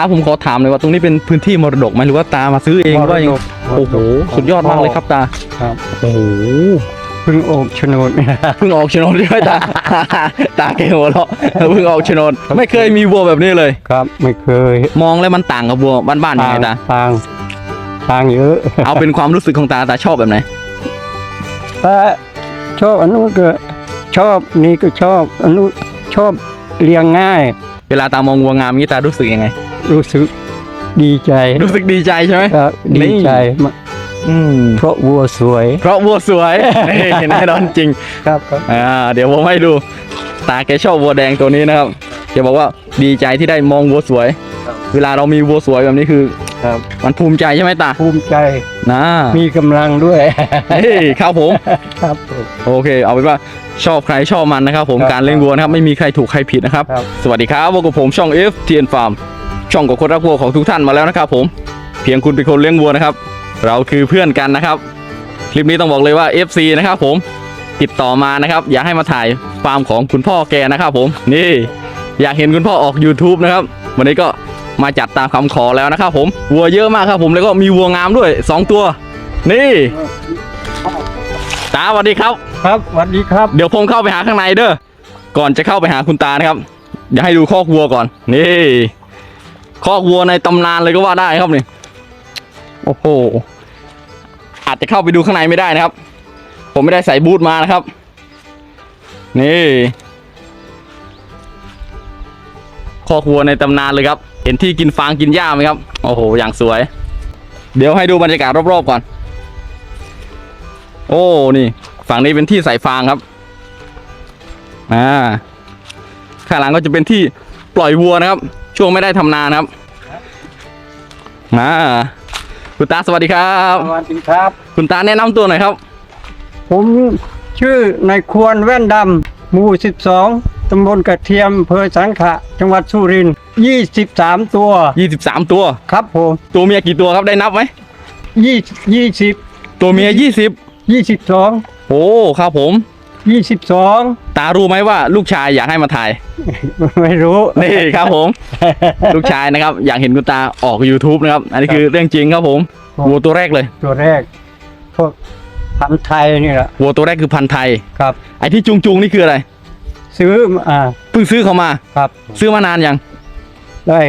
าผมขอถามเลยว่าตรงนี้เป็นพื้นที่มรดกไหมหรือว่าตามาซื้อเองหรือว่ายังโอ้โหสุดยอดมากเลยครับตาครับโอ้โหเพิ่งโอบโฉนดเพิ่งออกโฉนดใช่ไหมตาตาแกหัวเราะเพิ่งออกโฉนดไม่เคยมีวัวแบบนี้เลยครับ ไม่เคย มองแล้วมันต่างกับวัวบ้านๆยังไงตาต่างต่างเยอะ เอาเป็นความรู้สึกของตาตาชอบแบบไหนแต่ชอบอันนู้นก็ชอบนี่ก็ชอบอันนู้นชอบเลี้ยงง่าย เวลาตามองวัวงามนี้ตารู้สึกยังไง รู้สึกดีใจรู้สึกดีใจใช่ไหมครับนี่ดีใจมากอืมเพราะวัวสวย เพราะวัวสวยนี่แน่นอนจริงครับครับอ่าเดี๋ยวผมให้ดู ตาแกชอบวัวแดงตัวนี้นะครับแกบอกว่าดีใจที่ได้มองวัวสวย เวลาเรามีวัวสวยแบบนี้คือครับมันภูมิใจใช่ไหมตาภูมิใจนะมีกำลังด้วยเฮ้ยครับผมครับผมโอเค เอาเป็นว่าชอบใครชอบมันนะครับ ผมครับการเลี้ยงวัวนะครับไม่มีใครถูกใครผิดนะครับครับสวัสดีครับพบกับผมช่อง F T N Farm ช่องของคนรักวัวของทุกท่านมาแล้วนะครับ ผมเพียงคุณเป็นคนเลี้ยงวัวนะครับ เราคือเพื่อนกันนะครับ คลิปนี้ต้องบอกเลยว่า FC นะครับ ผมติดต่อมานะครับ อยากให้มาถ่ายฟาร์มของคุณพ่อแกนะครับผมนี่อยากเห็นคุณพ่อออก YouTube นะครับ วันนี้ก็มาจัดตามคำขอแล้วนะครับผมวัวเยอะมากครับ ผมแล้วก็มีวัวงามด้วยสองตัว นี่ตาสวัสดีครับ ครับสวัสดีครับ เดี๋ยวผมเข้าไปหาข้างในเด้อก่อนจะเข้าไปหาคุณตานะครับเดี๋ยวให้ดูคอกวัวก่อน นี่ คอกวัวในตำนานเลยก็ว่าได้ครับนี่โอ้โหอาจจะเข้าไปดูข้างในไม่ได้นะครับ ผมไม่ได้ใส่บูทมานะครับ นี่คอกวัวในตำนานเลยครับ เห็นที่กินฟางกินหญ้าไหมครับ โอ้โห อย่างสวย เดี๋ยวให้ดูบรรยากาศรอบๆก่อน โอ้ นี่ ฝั่งนี้เป็นที่ใส่ฟางครับ อ่า ข้างหลังก็จะเป็นที่ปล่อยวัวนะครับ ช่วงไม่ได้ทำนานะครับอ่าคุณตาสวัสดีครับ สวัสดีครับ คุณตาแนะนำตัวหน่อยครับ ผมชื่อนายควรแว่นดำหมู่ 12 ตำบลกระเทียมอำเภอสังขะ จังหวัดสุรินทร์23 ตัว 23 ตัวครับผมตัวเมียกี่ตัวครับได้นับไหม20 20 ตัวเมีย 20 22 โอ้ครับผม 22ตารู้ไหมว่าลูกชายอยากให้มาถ่าย ไม่รู้ นี่ครับผม ลูกชายนะครับ อยากเห็นคุณตาออก YouTube นะครับ อันนี้คือเรื่องจริงครับผมวัวตัวแรกเลยตัวแรกพวกพันธุ์ไทยนี่แหละวัวตัวแรกคือพันธุ์ไทย ครับ ไอ้ที่จุงจุงๆนี่คืออะไร ซื้อมาอ่าเพิ่งซื้อเขามา ครับ ซื้อมานานยัง ได้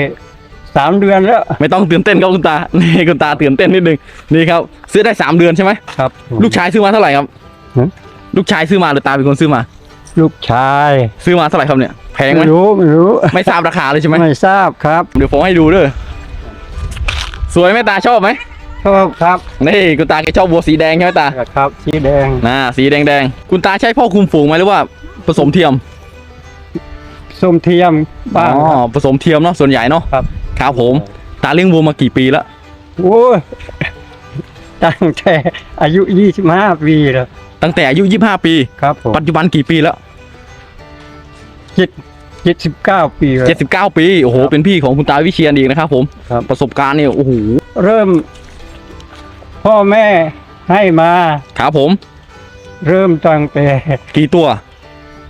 สามเดือนแล้ว ไม่ต้องตื่นเต้นครับคุณตา นี่คุณตาตื่นเต้นนิดนึง นี่ครับ ซื้อได้สามเดือนใช่ไหม ครับลูกชายซื้อมาเท่าไหร่ครับฮะ ลูกชายซื้อมาหรือตาเป็นคนซื้อมา ลูกชายซื้อมาเท่าไหร่ครับเนี่ยแพงไหมไม่รู้ไม่รู้ไม่ทราบราคาเลยใช่ไหมไม่ทราบครับเดี๋ยวผมให้ดูเด้อสวยไหมตาชอบไหมชอบครับนี่คุณตาแกชอบวัวสีแดงใช่ไหมตาครับสีแดงน่าสีแดงแดงๆคุณตาใช้พ่อคุมฝูงไหมหรือว่าผสมเทียมส้มเทียมบ้างอ๋อครับ ผสมเทียมเนาะส่วนใหญ่เนาะครับ ครับผม ตาเลี้ยงวัวมากี่ปีแล้วโอ้ยตั้งแต่อายุ 25 ปีแล้ว ตั้งแต่อายุ 25 ปี ครับผมปัจจุบันกี่ปีแล้ว เจ็ดเจ็ดสิบเก้าปีแล้ว79 ปีโอ้โหครับ เป็นพี่ของคุณตาวิเชียนอีกนะครับผมครับประสบการณ์เนี่ยโอ้โหเริ่ม พ่อแม่ให้มา ครับผมเริ่มตั้งแต่กี่ตัว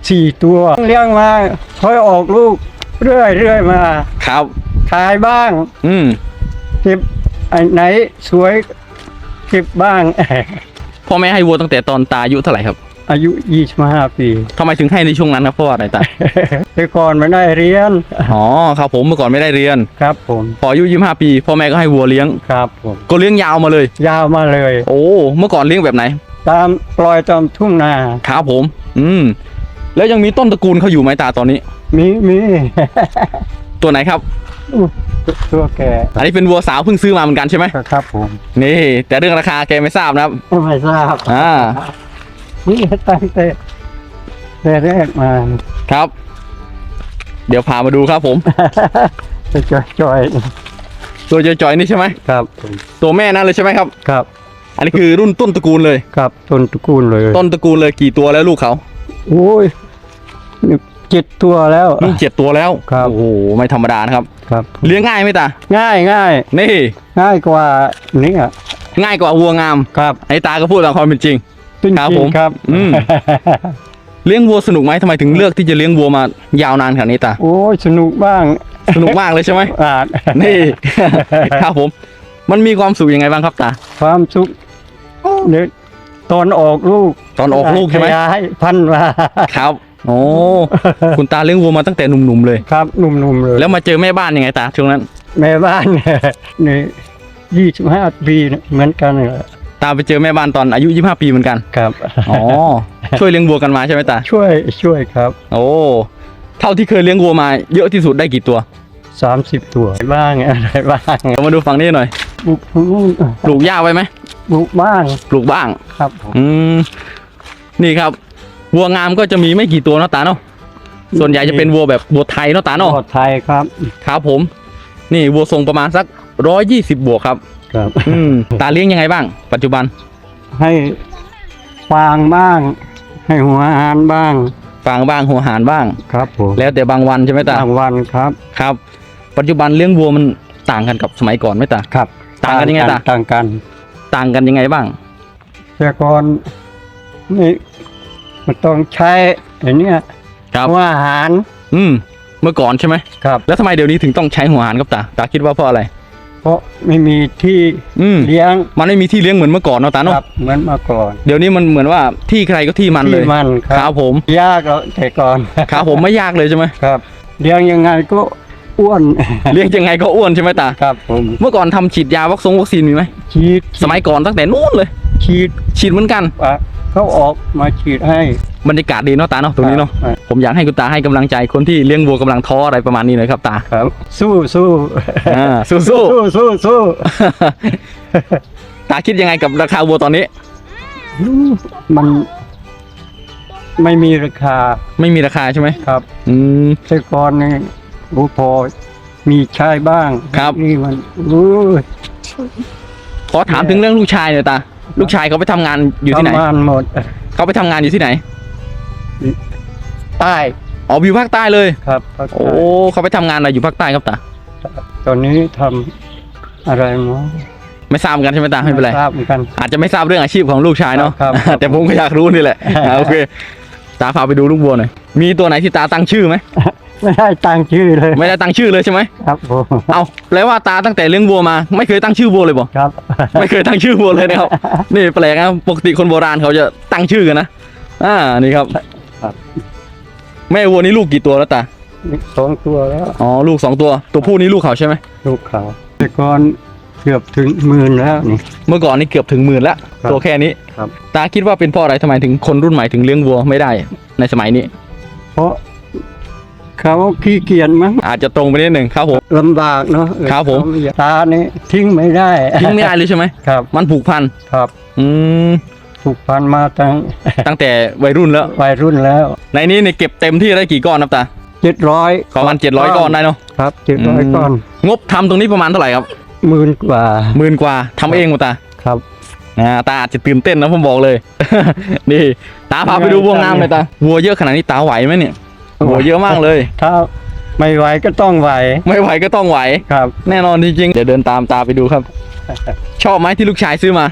สี่ตัว เลี้ยงมาค่อยออกลูก เรื่อยเรื่อยมา ครับ ขายบ้าง อืมเก็บไอ้ไหนสวยเก็บบ้าง พ่อแม่ให้วัวตั้งแต่ตอนตาอายุเท่าไหร่ครับ อายุ 25 ปีทำไมถึงให้ในช่วงนั้นครับเพราะว่าอะไรตา แต่ก่อนไม่ได้เรียน อ๋อครับผมเมื่อก่อนไม่ได้เรียน ครับผม พออายุ25ปีพ่อแม่ก็ให้วัวเลี้ยง ครับผม ก็เลี้ยงยาวมาเลย ยาวมาเลย โอ้ เมื่อก่อนเลี้ยงแบบไหนตามปล่อยตามทุ่งนา ครับผม อืม แล้วยังมีต้นตระกูลเขาอยู่ไหมตาตอนนี้ มีมี ตัวไหนครับอู้ ตัวแก่อันนี้เป็นวัวสาวเพิ่งซื้อมาเหมือนกันใช่ไหมครับผมนี่ แต่เรื่องราคาแกไม่ทราบนะครับไม่ทราบอ่านี่ตั้งแต่แต่แรกมาครับ เดี๋ยวพามาดูครับผมจะจอยจอยตัวจอยๆนี่ใช่ไหมครับผมตัวแม่นั่นเลยใช่ไหมครับครับ อันนี้คือรุ่นต้นตระกูลเลยครับ ต้นตระกูลเลย ต้นตระกูลเลยกี่ตัวแล้วลูกเขาโอ้ยนี่ เจ็ดตัวแล้ว นี่เจ็ดตัวแล้วครับ โอ้โหไม่ธรรมดานะครับ ครับ เลี้ยงง่ายไหมตาง่ายง่ายนี่ง่ายกว่านี่อะง่ายกว่าวัวงามครับไอ้ตาก็พูดตามความเป็นจริง จริงครับๆผมครับอืม เลี้ยงวัวสนุกไหมทำไมถึงเลือกที่จะเลี้ยงวัวมายาวนานขนาดนี้ตาโอ้ยสนุกบ้างสนุกมากเลยใช่ไหมอ่านนี่ ครับผม มันมีความสุขยังไงบ้างครับตา ความสุขเนี่ยตอนออกลูกตอนออกลูกใช่ไหม ขยายพันธุ์มา ครับ โอ้ คุณตาเลี้ยงวัวมาตั้งแต่หนุ่มๆเลย ครับหนุ่มๆเลย แล้วมาเจอแม่บ้านยังไงตาช่วงนั้น แม่บ้านนี่ยี่สิบห้าปีเนี่ยเหมือนกันเลยตาไปเจอแม่บ้านตอนอายุ25ปีเหมือนกัน ครับ อ๋อ ช่วยเลี้ยงวัวกันมาใช่ไหมตา ช่วยช่วยครับ โอ้ เท่าที่เคยเลี้ยงวัวมาเยอะที่สุดได้กี่ตัวสามสิบตัวบ้างอะไรบ้างเรามาดูฝั่งนี้หน่อยบุกนู่นปลูกหญ้าไว้ไหมบุกบ้าง ปลูกบ้าง ครับผมอืม นี่ครับ วัวงามก็จะมีไม่กี่ตัวเนาะตาเนาะส่วนใหญ่จะเป็นวัวแบบวัวไทยเนาะตาเนาะปลอดไทยครับครับผม นี่วัวทรงประมาณสักร้อยยี่สิบบวกครับ ครับอืมตาเลี้ยงยังไงบ้าง ปัจจุบัน ให้ฟางบ้าง ให้หัวอาหารบ้างฟางบ้างหัวหารบ้างครับผมแล้วแต่บางวันใช่ไหมตาบางวันครับครับ ปัจจุบันเลี้ยงวัวมันต่างกันกับสมัยก่อนไหมตาครับ ต่างกันยังไงตาต่างกัน ต่างกันยังไงบ้างแต่ก่อนนี่ มันต้องใช้ไอ้เนี้ยครับ หัวอาหารอืม เมื่อก่อนใช่ไหม ครับ แล้วทำไมเดี๋ยวนี้ถึงต้องใช้หัวหารครับตา ตาคิดว่าเพราะอะไร เพราะไม่มีที่อืม เลี้ยงมันไม่มีที่เลี้ยงเหมือนเมื่อก่อนเนาะตาคเนาะรับเหมือนเมาก่อนเดี๋ยวนี้มันเหมือนว่าที่ใครก็ที่มันเลย ที่มันคครัรับบผม ยากแล้วแต่ก่อนครับผมไม่ยากเลยใช่ไหม ครับเลี้ยงยังไงก็อ้วนเลี้ยงยังไงก็อ้วนใช่ไหมตา ครับผมเมื่อก่อนทำฉีดยาวัคซงวัคซีนมีไหมฉีดสมัยก่อนตั้งแต่นู้นเลยฉีดฉีดเหมือนกันอะ เขาออกมาฉีดให้ บรรยากาศดีเนาะตาเนาะตรงนี้เนาะครับ ผมอยากให้คุณตาให้กำลังใจคนที่เลี้ยงวัวกำลังท้ออะไรประมาณนี้หน่อยครับตาครับ สู้สู้อ่าสู้สู้สู้สู้สู้ตาคิดยังไงกับราคาวัวตอนนี้ มันไม่มีราคาไม่มีราคาใช่ไหมครับ อืม แต่ก่อนนี่โอ้พอมีใช้บ้างครับ นี่มันอู้ยขอถามถึงเรื่องลูกชายหน่อยตา ลูกชายเขาไปทำงานอยู่ที่ไหนประมาณหมดเขาไปทำงานอยู่ที่ไหน ใต้อ๋ออยู่ภาคใต้เลย ครับภาคใต้โอ้เขาไปทำงานอะไรอยู่ภาคใต้ครับตา ตอนนี้ทำอะไรมั้งไม่ทราบเหมือนกันใช่ไหมตาไม่เป็นไร ทราบเหมือนกัน อาจจะไม่ทราบเรื่องอาชีพของลูกชายเนาะ ครับครับ แต่ผมก็อยากรู้นี่แหละอ่าโอเค ตาพาไปดูลูกวัวหน่อย มีตัวไหนที่ตาตั้งชื่อไหม ไม่ได้ตั้งชื่อเลยไม่ได้ตั้งชื่อเลยใช่ไหมครับผมเอาแปลว่าตาตั้งแต่เลี้ยงวัวมา ไม่เคยตั้งชื่อวัวเลยบ่ครับ ไม่เคยตั้งชื่อวัวเลยนะครับ นี่แปลกนะปกติคนโบราณเขาจะตั้งชื่อกันนะอ่านี่ครับครับ แม่วัวนี่ลูกกี่ตัวแล้วตาสองตัวแล้วอ๋อลูกสองตัว ตัวผู้นี่ลูกเขาใช่ไหมลูกเขาแต่ก่อนเกือบถึงหมื่นแล้วนี่ เมื่อก่อนนี่เกือบถึงหมื่นแล้วครับตัวแค่นี้ครับ ตาคิดว่าเป็นเพราะอะไรทำไมถึงคนรุ่นใหม่ถึงเลี้ยงวัวไม่ได้ในสมัยนี้ เพราะ เขาขี้เกียจมั้งอาจจะตรงไปนิดหนึ่งครับผม ลำบากเนาะเออครับผมเขาตานี่ทิ้งไม่ได้ ทิ้งไม่ได้เลยใช่ไหมครับ มันผูกพันครับ อืมผูกพันมาตั้งตั้งแต่วัยรุ่นแล้ว วัยรุ่นแล้ว ในนี้เนี่ยเก็บเต็มที่ได้กี่ก้อนครับตาเจ็ดร้อยประมาณเจ็ดร้อยก้อนได้เนาะครับเจ็ดร้อยอืมก้อน งบทำตรงนี้ประมาณเท่าไหร่ครับหมื่นกว่าหมื่นกว่าทำเองหมดตาครับอ่าตาอาจจะตื่นเต้นนะผมบอกเลย นี่ ตาพาไปดูวัวงามเลยตาวัวเยอะขนาดนี้ตาไหวไหมเนี่ย วัวเยอะมากเลย ถ้าไม่ไหวก็ต้องไหว ไม่ไหวก็ต้องไหว ครับ แน่นอนจริงๆเดี๋ยวเดินตามตาไปดูครับ ชอบไหมที่ลูกชายซื้อมา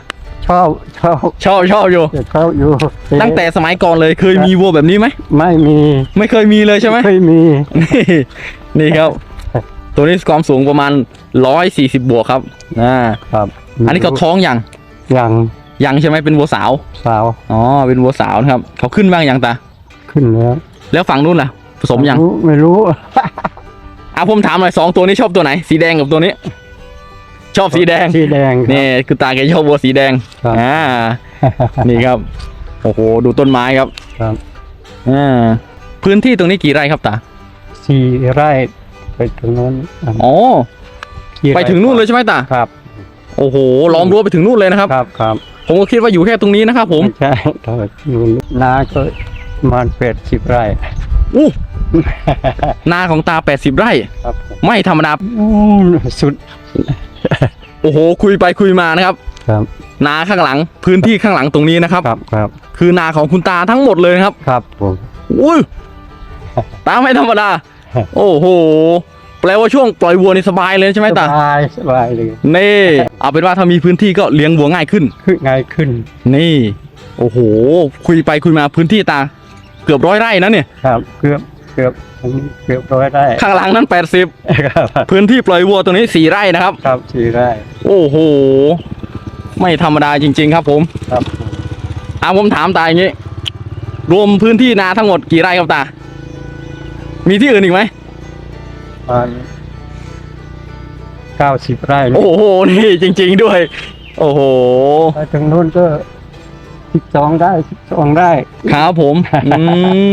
ชอบชอบชอบชอบอยู่จะเข้าอยู่ตั้งแต่สมัยก่อนเลยเคยมีวัวแบบนี้ไหมไม่มี ไม่เคยมีเลยใช่ไหมไม่มี นี่นี่ครับ ตัวนี้ความสูงประมาณร้อยสี่สิบบวกครับอ่าครับ อันนี้เขาท้องยังยังยังใช่ไหมเป็นวัวสาว สาว อ๋อ เป็นวัวสาวนะครับ เขาขึ้นบ้างยังตา ขึ้นแล้ว แล้วฝั่งนู้นล่ะ ผสมยังรู้ไม่รู้ อะผมถามหน่อยสองตัวนี้ชอบตัวไหน สีแดงกับตัวนี้ ชอบสีแดงสีแดงครับ นี่คือตาแกชอบวัวสีแดงครับ อ่านี่ครับโอ้โหดูต้นไม้ครับครับอ่าพื้นที่ตรงนี้กี่ไร่ครับตาสี่ไร่ไปถึงนู้นอ๋อกี่ร่ไปถึงนู่นเลยใช่ไหมตาครับ โอ้โหล้อมรั้วไปถึงนู่นเลยนะครับ ครับครับผมก็คิดว่าอยู่แค่ตรงนี้นะครับผม ไใช่ถ้าอยู่นาก็ประมาณแปดสิบไร่ อู้ นาของตา 80 ไร่ ครับผมไม่ธรรมดาอู้สุดโอ้โห คุยไปคุยมานะครับ ครับนาข้างหลัง พื้นที่ข้างหลังตรงนี้นะครับ ครับครับคือนาของคุณตาทั้งหมดเลยนะครับ ครับผมอุ้ย ตาไม่ธรรมดา โอ้โห แปลว่าช่วงปล่อยวัวนี่สบายเลยใช่ไหมสตาบายสบายเลยนี่ เอาเป็นว่าถ้ามีพื้นที่ก็เลี้ยงวัวง่ายขึ้น ขึ้นง่ายขึ้น นี่ โอ้โห คุยไปคุยมาพื้นที่ตาเกือบร้อยไร่นะเนี่ยครับเกือบเกืกือบเกือบร้อยไร่ข้างหลังนั้น80ครับพื้นที่ปล่อยวัวตัวนี้4ไร่นะครับ ครับสี่ไร่โอ้โห ไม่ธรรมดาจริง ๆ ครับ ผมครับอะผมถามตาอย่างนี้รวมพื้นที่นาทั้งหมดกี่ไร่ครับตา มีที่อื่นอีกไหม ประมาณเก้าสิบไร่โอ้โห นี่จริง ๆด้วย โอ้โหถ้าถึงนู้นก็ สิบสองได้สิบสองได้ครับผมอืม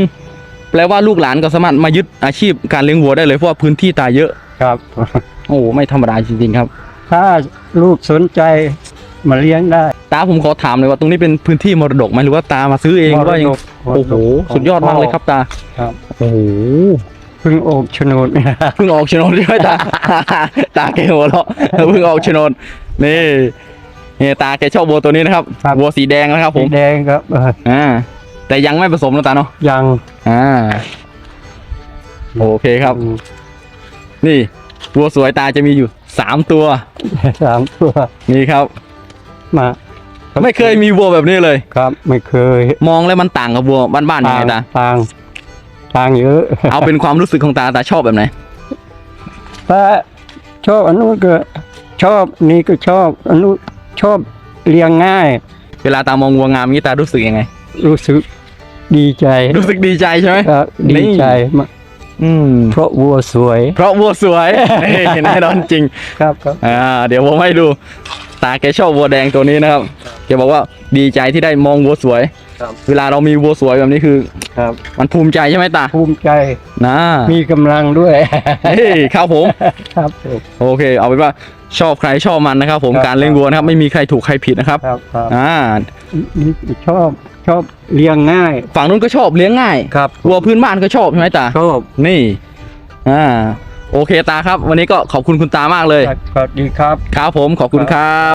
แปลว่าลูกหลานก็สามารถมายึดอาชีพการเลี้ยงวัวได้เลยเพราะว่าพื้นที่ตาเยอะ ครับ โอ้โหไม่ธรรมดาจริงๆครับ ถ้าลูกสนใจมาเลี้ยงได้ ตาผมขอถามเลยว่าตรงนี้เป็นพื้นที่มรดกไหมหรือว่าตามาซื้อเองหรือว่ายังมรดกโอ้โหสุดยอดมากเลยครับตาครับโอ้โหเพิ่งโอกโฉนดเพิ่งออกโฉนดใช่ไหมตาตาแกหัวเราะเพิ่งออกโฉน ดนี่นี่ตาแกชอบวัวตัวนี้นะครับครับ วัวสีแดงนะครับ ผสีมแดงครับเอออ่าแต่ยังไม่ผสมนะตาเนาะยังอ่าโอเคครับ อืมนี่วัวสวยตาจะมีอยู่สามตัว สามตัวนี่ครับ มาไม่เคยมีวัวแบบนี้เลย ครับ ไม่เคยมองแล้วมันต่างกับวัวบ้านๆยังไงตาต่างต่างเยอะเอาเป็นความรู้สึกของตาตาชอบแบบไหนถ้าชอบอันนู้นก็ชอบนี่ก็ชอบอันนู้น ชอบเลี้ยงง่าย เวลาตามองวัวงามนี้ตารู้สึกยังไง รู้สึกดีใจรู้สึกดีใจใช่ไหมครับนี่ดีใจมากอืมเพราะวัวสวย เพราะวัวสวยนี่แน่นอนจริงครับครับอ่าเดี๋ยวผมให้ดู ตาแกชอบวัวแดงตัวนี้นะครับแกบอกว่าดีใจที่ได้มองวัวสวย ครับ เวลาเรามีวัวสวยแบบนี้คือครับ มันภูมิใจใช่ไหมตาภูมิใจนะมีกำลังด้วย เฮ้ยครับผม ครับผมโอเค เอาเป็นว่าชอบใครชอบมันนะครับ ผมครับ การเลี้ยงวัวนะครับ ไม่มีใครถูกใครผิดนะครับครับครับอ่านี่ชอบชอบเลี้ยงง่ายฝั่งนู้นก็ชอบเลี้ยงง่ายครับวัวพื้นบ้านก็ชอบใช่ไหมตาชอบนี่อ่าโอเคตาครับ วันนี้ก็ขอบคุณคุณตามากเลย สวัสดีครับ ครับผมขอบคุณครับ